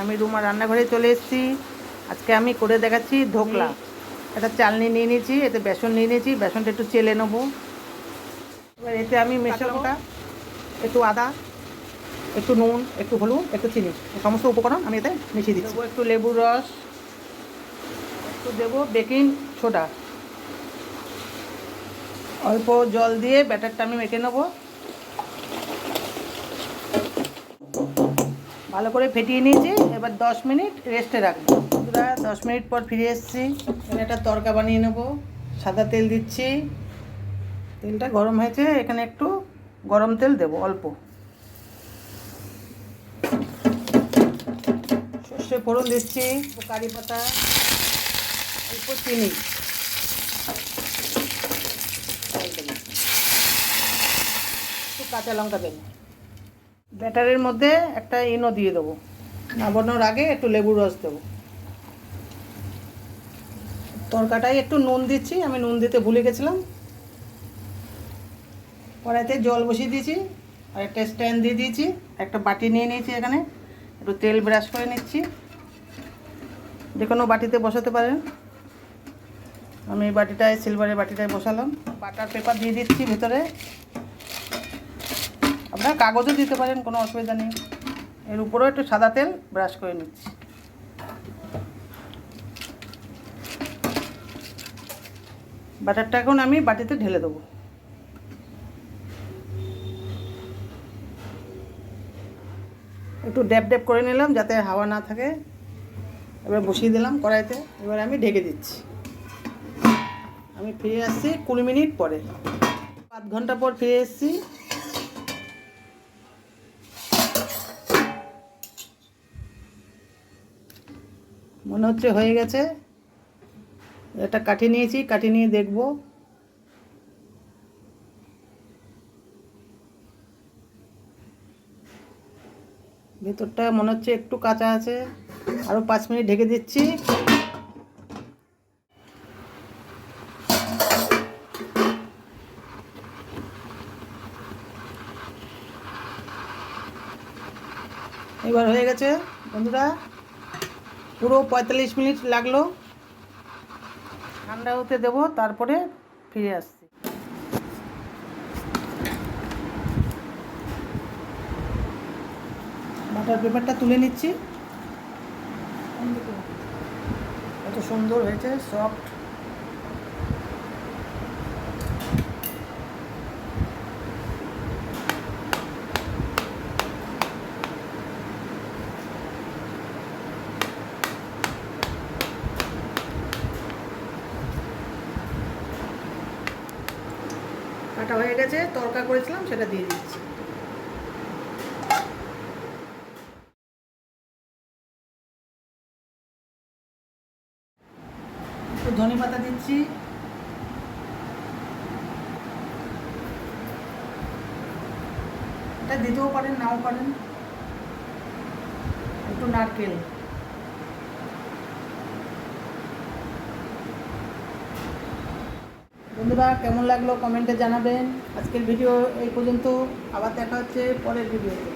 আমি রুমা রান্নাঘরে চলে এসেছি। আজকে আমি করে দেখাচ্ছি ধোকলা এটা চালনি নিয়ে নিয়েছি, এতে বেসন নিয়ে নিয়েছি, বেসনটা একটু চেলে নেব। এবার এতে আমি মেশানোটা একটু আদা, একটু নুন, একটু হলুদ, একটু চিনি সমস্ত উপকরণ আমি এতে মিশিয়ে দিচ্ছি। একটু লেবুর রস, একটু দেবো বেকিং সোডা। অল্প জল দিয়ে ব্যাটারটা আমি মেখে নেব। ভালো করে ফেটিয়ে নিয়েছি, এবার দশ মিনিট রেস্টে রাখব। বন্ধুরা, দশ মিনিট পর ফিরে এসেছি। এখানে একটা তরকা বানিয়ে নেব। সাদা তেল দিচ্ছি। তেলটা গরম হয়েছে, এখানে একটু গরম তেল দেবো, অল্প। সর্ষে ফোড়ন দিচ্ছি কারি পাতা, অল্প চিনি। একটু কাঁচা লঙ্কা দেবো। ব্যাটারের মধ্যে একটা ইনো দিয়ে দেবো। নামানোর আগে একটু লেবুর রস দেবো। তরকাটায় একটু নুন দিচ্ছি, আমি নুন দিতে ভুলে গেছিলাম। কড়াইতে জল বসিয়ে দিয়েছি, আর একটা স্ট্যান্ড দিয়ে দিয়েছি, একটা বাটি নিয়ে নিয়েছি এখানে। একটু তেল ব্রাশ করে নিচ্ছি। যে কোনো বাটিতে বসাতে পারেন। আমি এই বাটিটায়, সিলভারের বাটিটায় বসালাম। বাটার পেপার দিয়ে দিচ্ছি ভিতরে। আপনারা কাগজও দিতে পারেন, কোনো অসুবিধা নেই। এর উপরেও একটু সাদা তেল ব্রাশ করে নিচ্ছি। বাটারটা এখন আমি বাটিতে ঢেলে দেবো। একটু ড্যাপ ড্যাপ করে নিলাম যাতে হাওয়া না থাকে। এবার বসিয়ে দিলাম কড়াইতে। এবার আমি ঢেকে দিচ্ছি। আমি ফিরে আসছি কুড়ি মিনিট পরে। আধ ঘণ্টা পর ফিরে এসেছি। মনে হচ্ছে হয়ে গেছে। এটা কাঠি নিয়েছি, কাঠি নিয়ে দেখব। ভেতরটা মনে হচ্ছে একটু কাঁচা আছে। আরও পাঁচ মিনিট ঢেকে দিচ্ছি। এবার হয়ে গেছে, বন্ধুরা। পুরো পঁয়তাল্লিশ মিনিট লাগল। ঠান্ডা হতে দেবো, তারপরে ফিরে আসছি। বাটার পেপারটা তুলে নিচ্ছি। এত সুন্দর হয়েছে, সফট। কাটা হয়ে গেছে, তরকা করেছিলাম, সেটা দিয়ে দিচ্ছি। একটু ধনে পাতা দিচ্ছি। এটা দিতেও পারেন, নাও পারেন। একটু নারকেল। বন্ধুরা কেমন লাগল কমেন্টে জানাবেন। আজকের ভিডিও এই পর্যন্ত আবার দেখা হচ্ছে পরের ভিডিওতে।